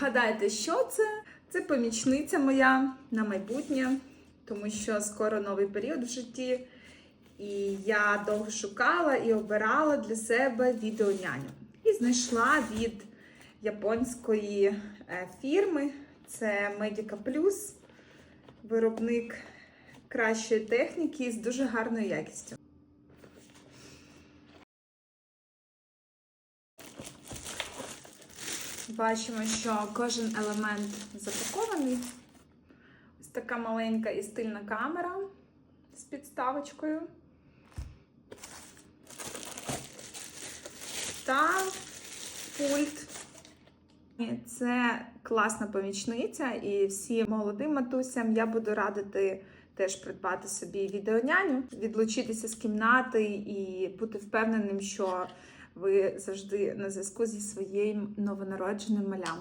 Вгадайте, що це? Це помічниця моя на майбутнє, тому що скоро новий період в житті. І я довго шукала і обирала для себе відеоняню. І знайшла від японської е, фірми. Це Medica Plus, виробник кращої техніки з дуже гарною якістю. Бачимо, що кожен елемент запакований. Ось така маленька і стильна камера з підставочкою. Та пульт. Це класна помічниця, і всім молодим матусям я буду радити теж придбати собі відеоняню, відлучитися з кімнати і бути впевненим, що ви завжди на зв'язку зі своїм новонародженим малям.